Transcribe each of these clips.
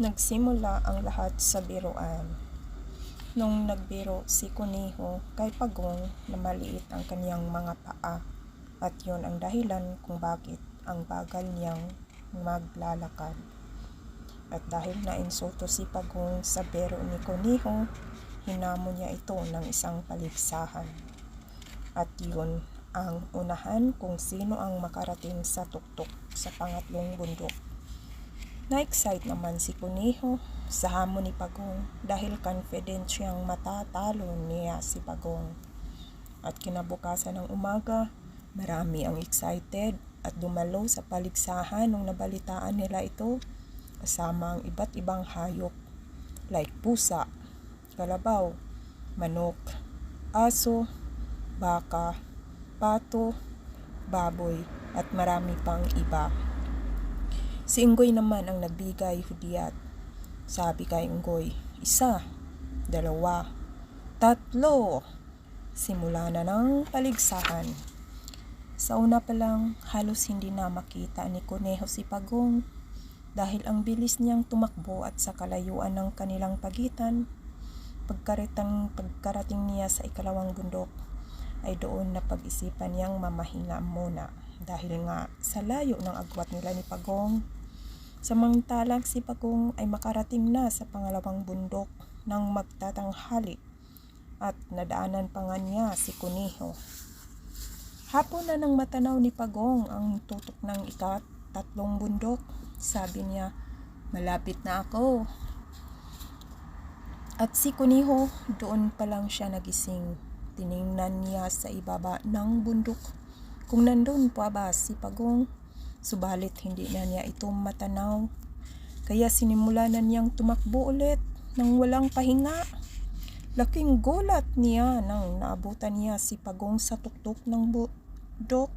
Nagsimula ang lahat sa biruan. Nung nagbiro si Kuniho kay Pagong na maliit ang kanyang mga paa at yon ang dahilan kung bakit ang bagal niyang maglalakad. At dahil nainsulto si Pagong sa biro ni Kuniho, hinamon niya ito ng isang paligsahan. At yun ang unahan kung sino ang makarating sa tuktok sa pangatlong bundok. Na-excite naman si Kuniho sa hamon ni Pagong dahil confident siyang matatalo niya si Pagong. At kinabukasan ng umaga, marami ang excited at dumalo sa paligsahan nung nabalitaan nila ito kasama ang iba't ibang hayop like pusa, kalabaw, manok, aso, baka, pato, baboy at marami pang iba. Si Inggoy naman ang nagbigay hudyat. Sabi kay Inggoy, isa, dalawa, tatlo. Simula na ng paligsahan. Sa una pa lang, halos hindi na makita ni Kuneho si Pagong dahil ang bilis niyang tumakbo at sa kalayuan ng kanilang pagitan, pagkaritang pagkarating niya sa ikalawang bundok, ay doon na pag-isipan niyang mamahinga muna dahil nga sa layo ng agwat nila ni Pagong. Samantalang si Pagong ay makarating na sa pangalawang bundok nang magtatanghali at nadaanan pa nga niya si Kuniho. Hapon na nang matanaw ni Pagong ang tutok ng ikatatlong bundok. Sabi niya, malapit na ako. At si Kuniho, doon pa lang siya nagising. Tiningnan niya sa ibaba ng bundok kung nandun pa ba si Pagong. Subalit hindi na niya ito matanaw. Kaya sinimula na niyang tumakbo ulit nang walang pahinga. Laking gulat niya nang naabutan niya si Pagong sa tuktok ng bundok.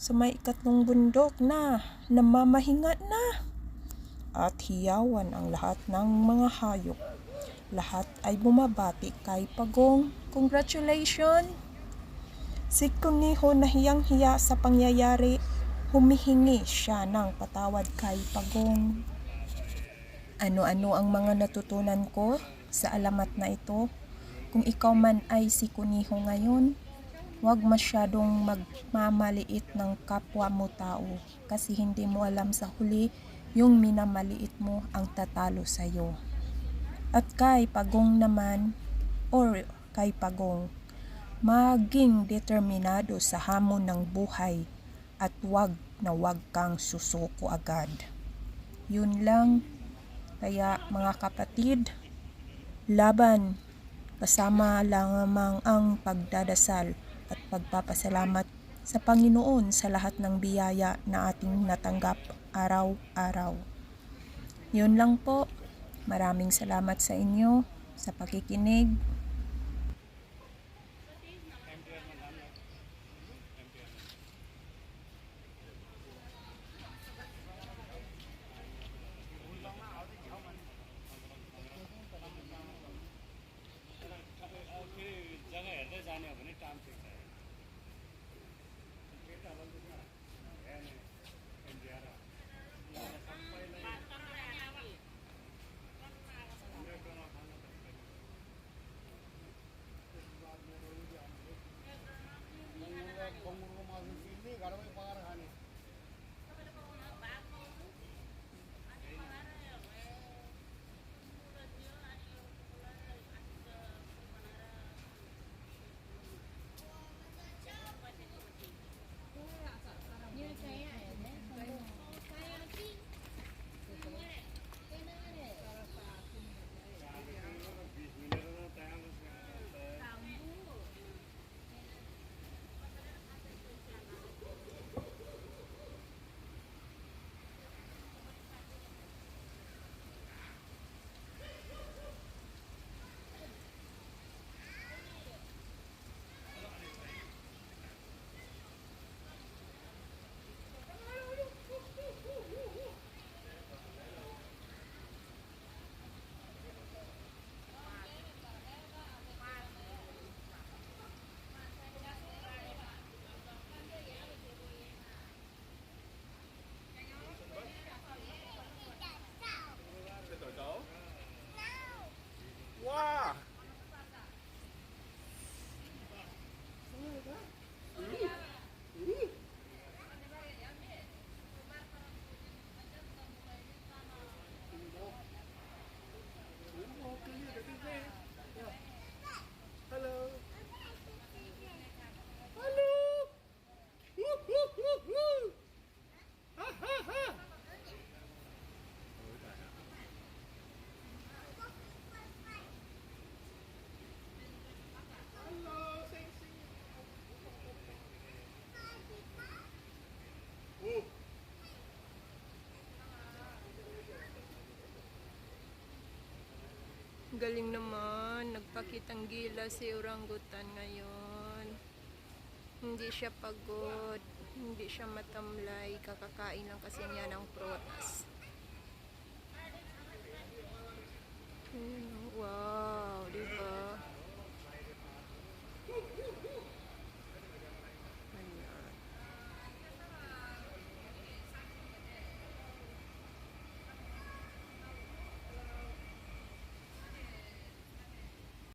Sa may ikatlong bundok na namamahinga na. At hiyawan ang lahat ng mga hayop. Lahat ay bumabati kay Pagong. Congratulations! Si Kuniho na hiyang-hiya sa pangyayari, humihingi siya ng patawad kay Pagong. Ano-ano ang mga natutunan ko sa alamat na ito? Kung ikaw man ay si Kuniho ngayon, huwag masyadong magmamaliit ng kapwa mo tao kasi hindi mo alam sa huli yung minamaliit mo ang tatalo sa'yo. At kay Pagong naman, or kay Pagong, maging determinado sa hamon ng buhay at wag na wag kang susuko agad. Yun lang. Kaya mga kapatid, laban kasama lamang ang pagdadasal at pagpapasalamat sa Panginoon sa lahat ng biyaya na ating natanggap araw-araw. Yun lang po. Maraming salamat sa inyo sa pakikinig. Galing naman. Nagpakitang gila si orangutan ngayon. Hindi siya pagod. Hindi siya matamlay. Kakakain lang kasi niya ng prutas. Oh, wow.